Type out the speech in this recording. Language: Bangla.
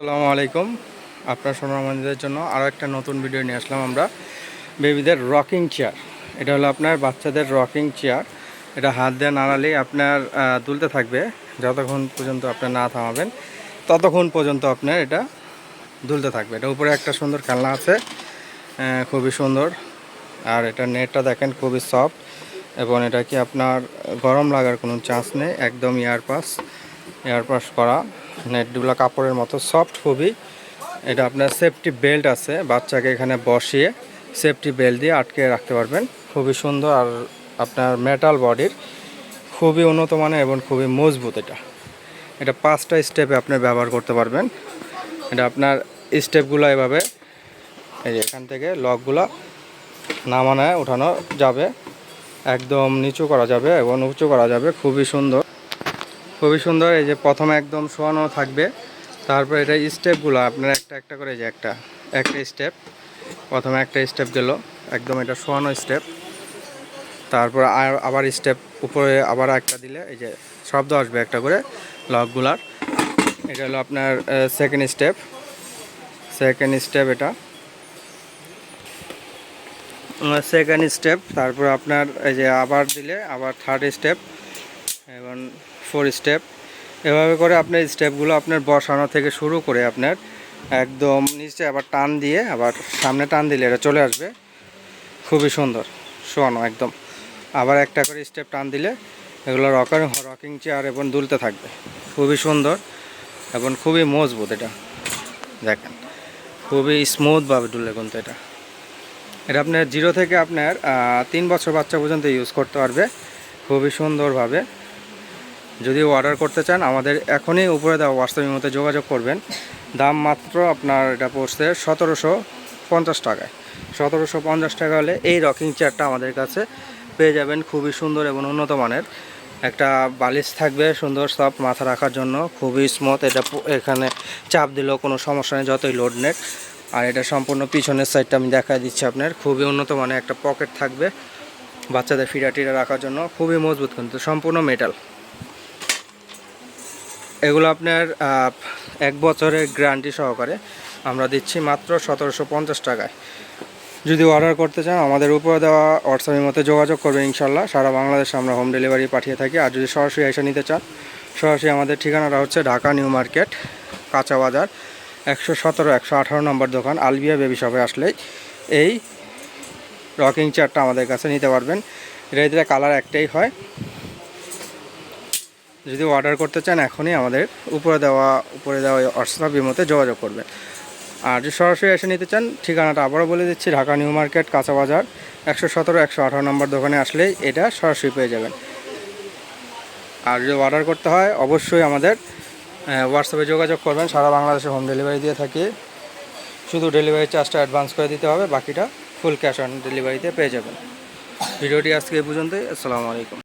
আসসালামু আলাইকুম। আপনার সোনামণিদের জন্য আরও একটা নতুন ভিডিও নিয়ে আসলাম আমরা। বেবিদের রকিং চেয়ার এটা হলো আপনার বাচ্চাদের রকিং চেয়ার এটা হাত দিয়ে নাড়ালেই আপনার দুলতে থাকবে। যতক্ষণ পর্যন্ত আপনার না থামাবেন, ততক্ষণ পর্যন্ত আপনার এটা দুলতে থাকবে। এটা উপরে একটা সুন্দর খেলনা আছে খুবই সুন্দর। আর এটা নেটটা দেখেন খুবই সফট এবং এটা কি আপনার গরম লাগার কোনো চান্স নেই, একদম ইয়ারপাস এয়ারপাস করা। নেটগুলো কাপড়ের মতো সফট খুবই। এটা আপনার সেফটি বেল্ট আছে, বাচ্চাকে এখানে বসিয়ে সেফটি বেল্ট দিয়ে আটকে রাখতে পারবেন। খুবই সুন্দর আর আপনার মেটাল বডির খুবই উন্নত মানের এবং খুবই মজবুত এটা। এটা পাঁচটা স্টেপে আপনি ব্যবহার করতে পারবেন। এটা আপনার স্টেপগুলো এভাবে, এই এখান থেকে লকগুলো নামানায় উঠানো যাবে। একদম নিচু করা যাবে এবং উঁচু করা যাবে। খুবই সুন্দর। খুবই সুন্দর, এই যে প্রথমে একদম শোয়ানো থাকবে। তারপর এটা স্টেপগুলো আপনার একটা একটা করে যে একটা একটা স্টেপ প্রথমে একটা স্টেপ গেল, একদম এটা শোয়ানো স্টেপ তারপর আবার স্টেপ উপরে আবার একটা দিলে এই যে শব্দ আসবে একটা করে লকগুলার এটা হলো আপনার সেকেন্ড স্টেপ সেকেন্ড স্টেপ এটা। সেকেন্ড স্টেপ তারপর আপনার এই যে আবার দিলে, আবার থার্ড স্টেপ এবং ফোর স্টেপ এভাবে করে আপনার স্টেপগুলো আপনার বসানো থেকে শুরু করে আপনার একদম নিচে আবার টান দিয়ে আবার সামনে টান দিলে এটা চলে আসবে। খুবই সুন্দর, শোয়ানো একদম। আবার একটা করে স্টেপ টান দিলে এগুলো রকার রকিং চেয়ার এবং দুলতে থাকবে। খুবই সুন্দর এবং খুবই মজবুত এটা। দেখেন, খুবই স্মুথভাবে দুলে কিন্তু এটা। এটা আপনার জিরো থেকে আপনার তিন বছর বাচ্চা পর্যন্ত ইউজ করতে পারবে। খুবই সুন্দরভাবে যদি অর্ডার করতে চান, আমাদের এখনই উপরে দেওয়া হোয়াটসঅ্যাপের মধ্যে যোগাযোগ করবেন। দাম মাত্র আপনার এটা পড়ছে সতেরোশো পঞ্চাশ টাকায়। সতেরোশো পঞ্চাশ টাকা হলে এই রকিং চেয়ারটা আমাদের কাছে পেয়ে যাবেন খুবই সুন্দর এবং উন্নত মানের। একটা বালিশ থাকবে, সুন্দর সফট মাথা রাখার জন্য, খুবই স্মুথ এটা এখানে চাপ দিলেও কোনো সমস্যা নেই, যতই লোড নেক। আর এটা সম্পূর্ণ পিছনের সাইডটা আমি দেখা দিচ্ছি আপনার। খুবই উন্নত মানের একটা পকেট থাকবে বাচ্চাদের ফিরা টিরা রাখার জন্য। খুবই মজবুত কিন্তু, সম্পূর্ণ মেটাল এগুলো আপনার এক বছরের গ্যারান্টি সহকারে আমরা দিচ্ছি মাত্র সতেরোশো পঞ্চাশ টাকায়। যদি অর্ডার করতে চান, আমাদের উপরে দেওয়া হোয়াটসঅ্যাপের মধ্যে যোগাযোগ করবেন ইনশাল্লাহ সারা বাংলাদেশে আমরা হোম ডেলিভারি পাঠিয়ে থাকি। আর যদি সরাসরি এসে নিতে চান, সরাসরি আমাদের ঠিকানাটা হচ্ছে ঢাকা নিউ মার্কেট, কাঁচা বাজার, একশো সতেরো, একশো আঠারো নম্বর দোকান, আলবিয়া বেবি শপে আসলেই এই রকিং চেয়ারটা আমাদের কাছে নিতে পারবেন। এটা কালার একটাই হয়। যদি অর্ডার করতে চান, এখনই আমাদের উপরে দেওয়া উপরে দেওয়া হোয়াটসঅ্যাপের মধ্যে যোগাযোগ করবেন। আর যদি সরাসরি এসে নিতে চান, ঠিকানাটা আবারও বলে দিচ্ছি, ঢাকা নিউ মার্কেট, কাঁচা বাজার, একশো সতেরো, একশো আঠারো নম্বর দোকানে আসলেই এটা সরাসরি পেয়ে যাবেন। আর যদি অর্ডার করতে হয়, অবশ্যই আমাদের হোয়াটসঅ্যাপে যোগাযোগ করবেন। সারা বাংলাদেশে হোম ডেলিভারি দিয়ে থাকি। শুধু ডেলিভারি চার্জটা অ্যাডভান্স করে দিতে হবে, বাকিটা ফুল ক্যাশ অন ডেলিভারিতে পেয়ে যাবেন। ভিডিওটি আজকে এই পর্যন্তই। আসসালামু আলাইকুম।